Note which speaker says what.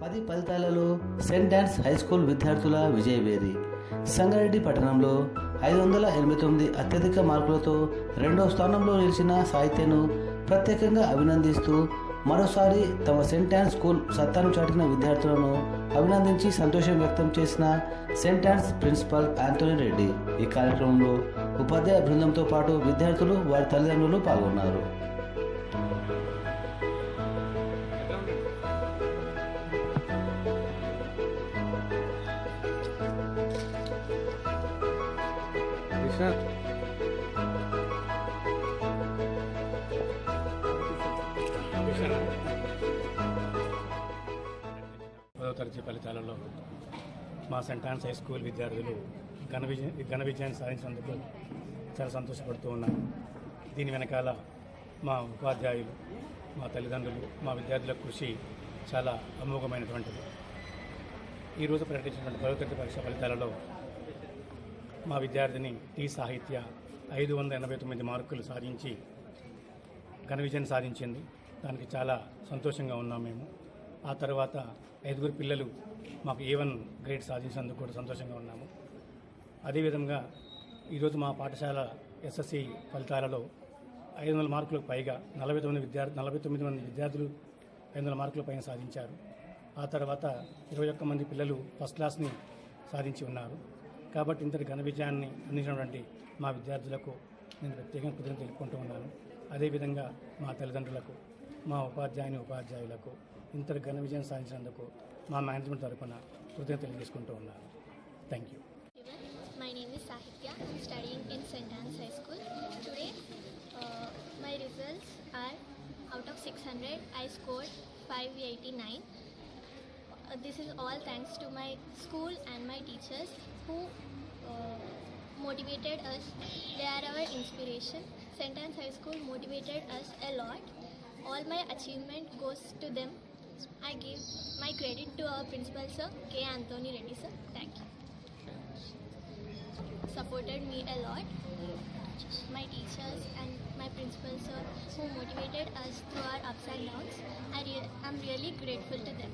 Speaker 1: పది ఫలితాలలో Saint dance high school విద్యార్థుల విజయవేది సంగారెడ్డి పట్టణంలో ఐదు వందల ఎనభై తొమ్మిది అత్యధిక మార్కులతో రెండో స్థానంలో నిలిచిన సాహిత్యను ప్రత్యేకంగా అభినందిస్తూ మరోసారి తమ సెయింట్ డాన్స్ స్కూల్ సత్తాను చాటిన విద్యార్థులను అభినందించి సంతోషం వ్యక్తం చేసిన saint Don's principal Antony Reddy. ఈ కార్యక్రమంలో ఉపాధ్యాయ బృందంతో పాటు విద్యార్థులు వారి తల్లిదండ్రులు పాల్గొన్నారు.
Speaker 2: పదో తరగతి ఫలితాలలో మా సెంటాన్స్ హై స్కూల్ విద్యార్థులు ఘన విజయ ఘన విజయాన్ని సాధించినందుకు చాలా సంతోషపడుతూ ఉన్నాను దీని వెనకాల మా ఉపాధ్యాయులు మా తల్లిదండ్రులు మా విద్యార్థుల కృషి చాలా అమోఘమైనటువంటిది. ఈరోజు ప్రకటించినటువంటి పదో తరగతి పరీక్ష ఫలితాలలో మా విద్యార్థిని టీ సాహిత్య ఐదు వందల ఎనభై తొమ్మిది మార్కులు సాధించి ఘన విజయం సాధించింది. దానికి చాలా సంతోషంగా ఉన్నాం మేము. ఆ తర్వాత ఐదుగురు పిల్లలు మాకు ఏ వన్ గ్రేడ్ సాధించినందుకు కూడా సంతోషంగా ఉన్నాము. అదేవిధంగా ఈరోజు మా పాఠశాల ఎస్ఎస్సి ఫలితాలలో ఐదు వందల మార్కులకు పైగా నలభై తొమ్మిది విద్యార్థి నలభై తొమ్మిది మంది విద్యార్థులు ఐదు వందల మార్కుల పైన సాధించారు. ఆ తర్వాత ఇరవై ఒక్క మంది పిల్లలు ఫస్ట్ క్లాస్ని సాధించి ఉన్నారు. కాబట్టి ఇంతటి ఘన విజయాన్ని అందించినటువంటి మా విద్యార్థులకు నేను ప్రత్యేకంగా కృతజ్ఞతలు తెలుపుకుంటూ ఉన్నాను అదేవిధంగా మా తల్లిదండ్రులకు మా ఉపాధ్యాయుని ఉపాధ్యాయులకు ఇంతటి ఘన విజయం సాధించినందుకు మా మేనేజ్మెంట్ తరఫున కృతజ్ఞత తెలియజేసుకుంటూ ఉన్నాను thank you
Speaker 3: my My name is Sahitya. I'm studying in St. Anne's High School. Today, uh, my results are out of 600, I scored 589. Uh, this is all thanks to my school and my teachers who uh, motivated us. They are our inspiration. Anne's High School motivated us a lot. All my achievement goes to them. I give my credit to our principal sir, K. Anthony Reddy sir. Thank you supported me a lot. My teachers and my principal sir who motivated us through our ups and downs. I re- I'm really grateful to them.